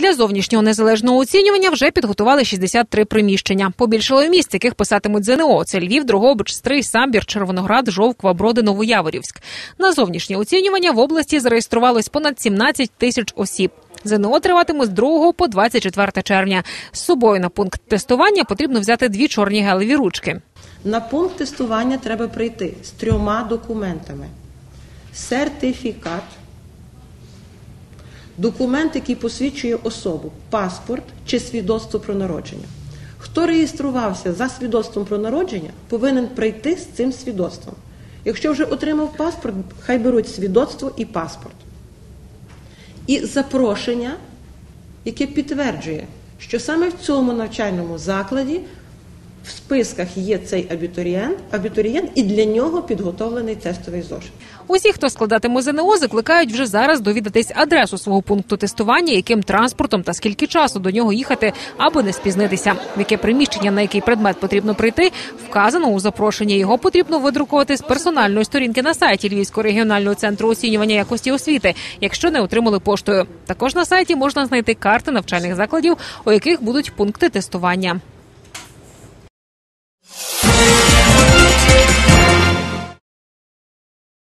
Для зовнішнього незалежного оцінювання вже підготували 63 приміщення. Побільшало місць, яких писатимуть ЗНО. Це Львів, Дрогобич, Стрий, Самбір, Червоноград, Жовква, Броди, Новояворівськ. На зовнішнє оцінювання в області зареєструвалось понад 17 тисяч осіб. ЗНО триватиме з 2 по 24 червня. З собою на пункт тестування потрібно взяти дві чорні гелеві ручки. На пункт тестування треба прийти з трьома документами: сертифікат, документ, який посвідчує особу, паспорт чи свідоцтво про народження. Хто реєструвався за свідоцтвом про народження, повинен прийти з цим свідоцтвом. Якщо вже отримав паспорт, хай беруть свідоцтво і паспорт. І запрошення, яке підтверджує, що саме в цьому навчальному закладі в списках є цей абітурієнт, абітурієнт і для нього підготовлений тестовий зошит. Усі, хто складатиме ЗНО, закликають вже зараз довідатись адресу свого пункту тестування, яким транспортом та скільки часу до нього їхати, аби не спізнитися. В яке приміщення на який предмет потрібно прийти, вказано у запрошенні. Його потрібно видрукувати з персональної сторінки на сайті Львівського регіонального центру оцінювання якості освіти, якщо не отримали поштою. Також на сайті можна знайти карти навчальних закладів, у яких будуть пункти тестування.